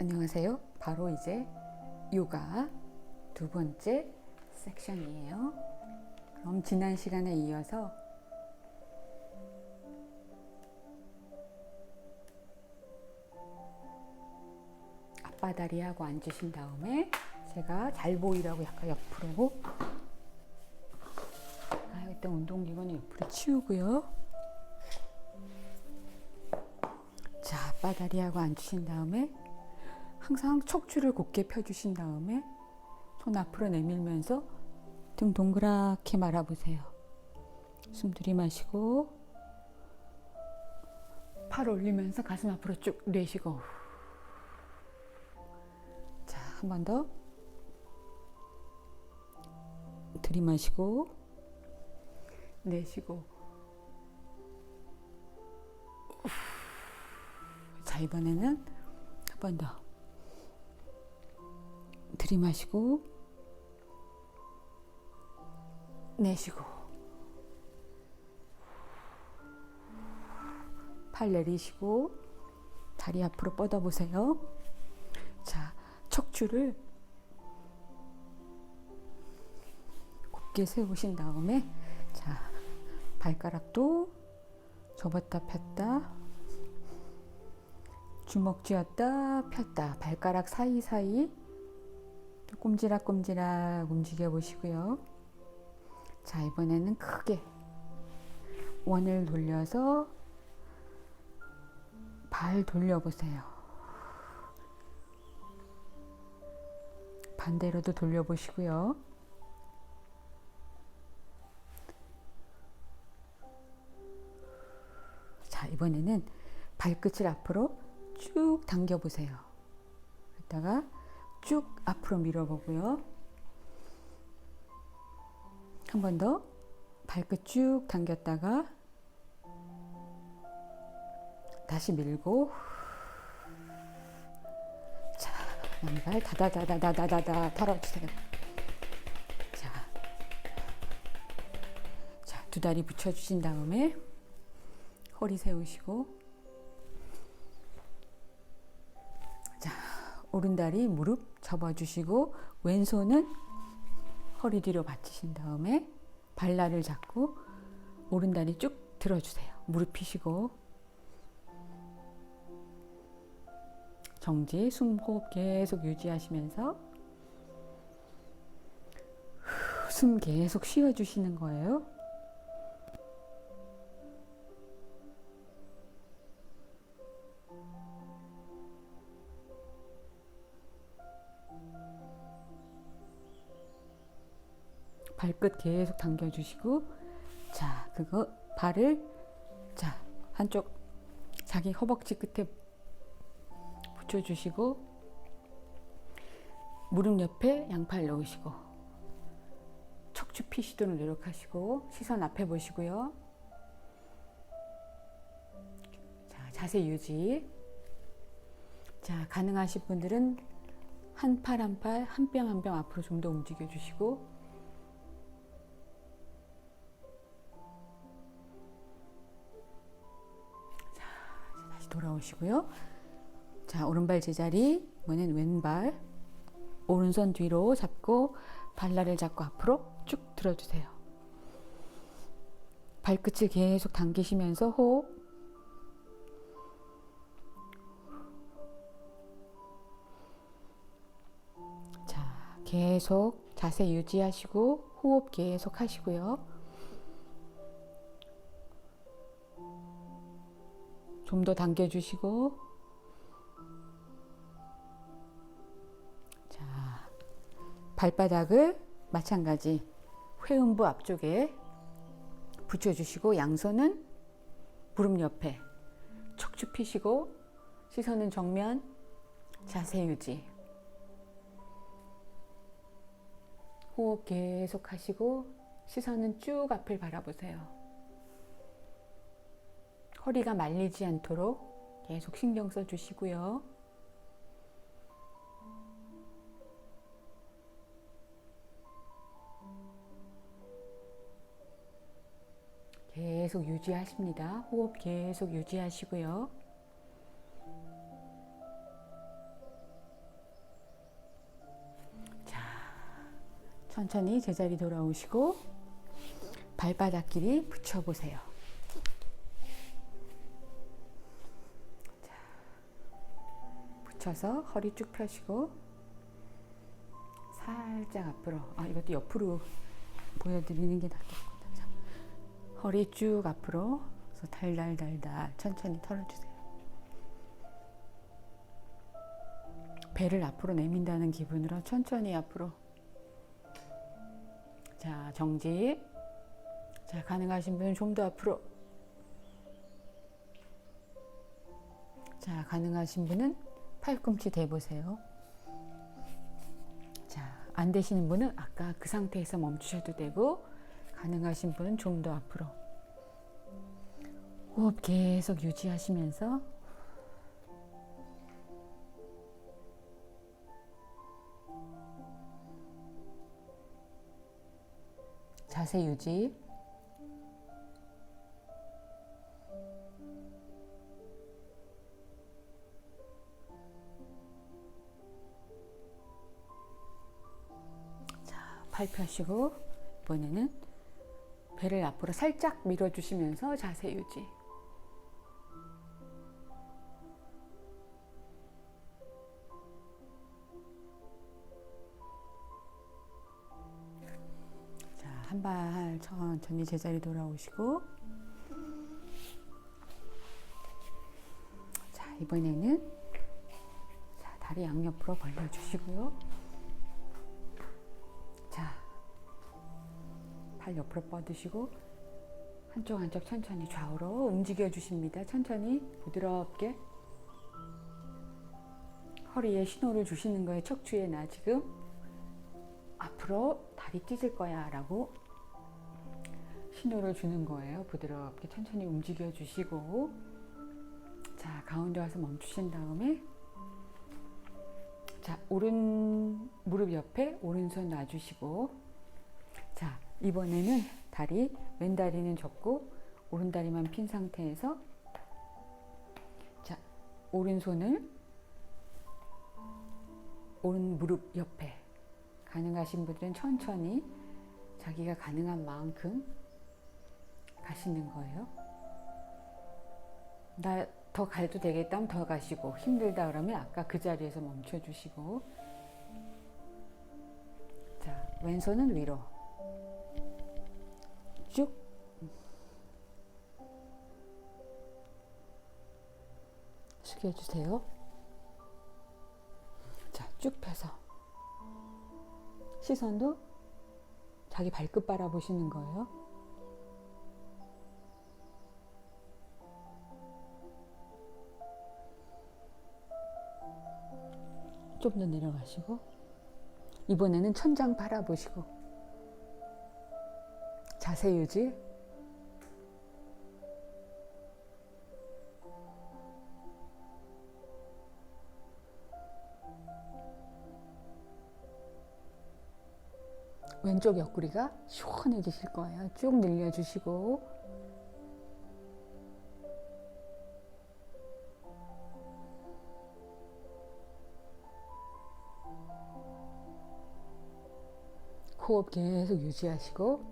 안녕하세요. 바로 이제 요가 두 번째 섹션이에요. 그럼 지난 시간에 이어서 앞바다리 하고 앉으신 다음에 제가 잘 보이라고 약간 옆으로 아, 일단 운동기구는 옆으로 치우고요. 자, 앞바다리 하고 앉으신 다음에 항상 척추를 곧게 펴주신 다음에 손 앞으로 내밀면서 등 동그랗게 말아보세요. 숨 들이마시고 팔 올리면서 가슴 앞으로 쭉 내쉬고. 자, 한 번 더. 들이마시고 내쉬고. 자, 이번에는 한 번 더 들이마시고 내쉬고 팔 내리시고 다리 앞으로 뻗어 보세요. 자, 척추를 곱게 세우신 다음에 자, 발가락도 접었다 폈다 주먹 쥐었다 폈다 발가락 사이사이 꼼지락꼼지락 움직여 보시고요. 자, 이번에는 크게 원을 돌려서 발 돌려보세요. 반대로도 돌려보시고요. 자, 이번에는 발끝을 앞으로 쭉 당겨보세요. 그랬다가 쭉 앞으로 밀어보고요. 한 번 더 발끝 쭉 당겼다가 다시 밀고 자 왼발 다다다다다다다 털어주세요. 자, 자, 두 다리 붙여주신 다음에 허리 세우시고 오른다리 무릎 접어주시고 왼손은 허리 뒤로 받치신 다음에 발날을 잡고 오른다리 쭉 들어주세요. 무릎 펴시고 정지, 숨 호흡 계속 유지하시면서 숨 계속 쉬어주시는 거예요. 발끝 계속 당겨주시고 자 그거 발을 자 한쪽 자기 허벅지 끝에 붙여주시고 무릎 옆에 양팔 넣으시고 척추 피시도를 노력하시고 시선 앞에 보시고요. 자 자세 유지. 자 가능하신 분들은 한 팔 한 팔 한 뼘 한 뼘 앞으로 좀 더 움직여 주시고 다시 돌아오시고요. 자, 오른발 제자리, 이번엔 왼발, 오른손 뒤로 잡고 발날을 잡고 앞으로 쭉 들어주세요. 발끝을 계속 당기시면서 호흡. 자, 계속 자세 유지하시고 호흡 계속 하시고요. 좀 더 당겨주시고 자 발바닥을 마찬가지 회음부 앞쪽에 붙여주시고 양손은 무릎 옆에 척추 피시고 시선은 정면 자세 유지 호흡 계속 하시고 시선은 쭉 앞을 바라보세요. 허리가 말리지 않도록 계속 신경 써 주시고요. 계속 유지하십니다. 호흡 계속 유지하시고요. 자, 천천히 제자리 돌아오시고 발바닥끼리 붙여보세요. 붙여서 허리 쭉 펴시고 살짝 앞으로. 아 이것도 옆으로 보여드리는 게 낫겠구나. 자, 허리 쭉 앞으로. 그래서 달달달달 천천히 털어주세요. 배를 앞으로 내민다는 기분으로 천천히 앞으로. 자, 정지. 자, 가능하신 분은 좀 더 앞으로. 자, 가능하신 분은 팔꿈치 대보세요. 자, 안 되시는 분은 아까 그 상태에서 멈추셔도 되고, 가능하신 분은 좀 더 앞으로. 호흡 계속 유지하시면서 자세 유지. 펴시고 이번에는 배를 앞으로 살짝 밀어주시면서 자세 유지. 자, 한 발 천천히 제자리 돌아오시고 자, 이번에는 자, 다리 양옆으로 벌려 주시고요. 팔 옆으로 뻗으시고 한쪽 한쪽 천천히 좌우로 움직여 주십니다. 천천히 부드럽게 허리에 신호를 주시는 거예요. 척추에 나 지금 앞으로 다리 찢을 거야 라고 신호를 주는 거예요. 부드럽게 천천히 움직여 주시고 자 가운데 와서 멈추신 다음에 자 오른 무릎 옆에 오른손 놔주시고 자 이번에는 다리 왼다리는 접고 오른다리만 핀 상태에서 자 오른손을 오른 무릎 옆에 가능하신 분들은 천천히 자기가 가능한 만큼 가시는 거예요. 나 더 가도 되겠다 하면 더 가시고 힘들다 그러면 아까 그 자리에서 멈춰 주시고 자 왼손은 위로 숙여주세요. 자, 쭉 펴서 시선도 자기 발끝 바라보시는 거예요. 좀 더 내려가시고 이번에는 천장 바라보시고 자세 유지 왼쪽 옆구리가 시원해지실 거예요. 쭉 늘려주시고 호흡 계속 유지하시고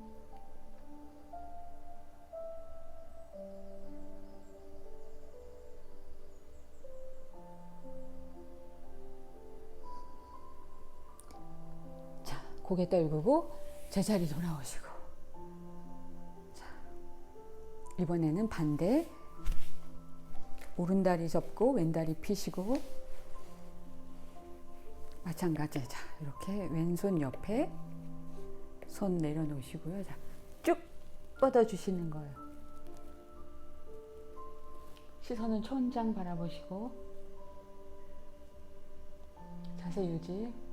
고개 떨구고 제자리 돌아오시고 자 이번에는 반대 오른다리 접고 왼다리 피시고 마찬가지 자 이렇게 왼손 옆에 손 내려놓으시고요. 자, 쭉 뻗어주시는 거예요. 시선은 천장 바라보시고 자세 유지.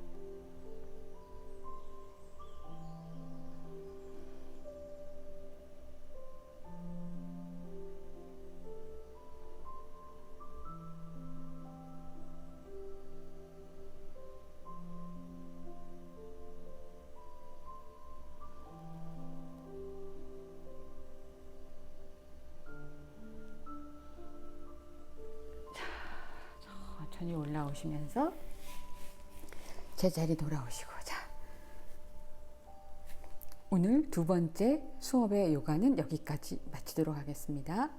천천히 올라오시면서 제자리 돌아오시고 자 오늘 두 번째 수업의 요가는 여기까지 마치도록 하겠습니다.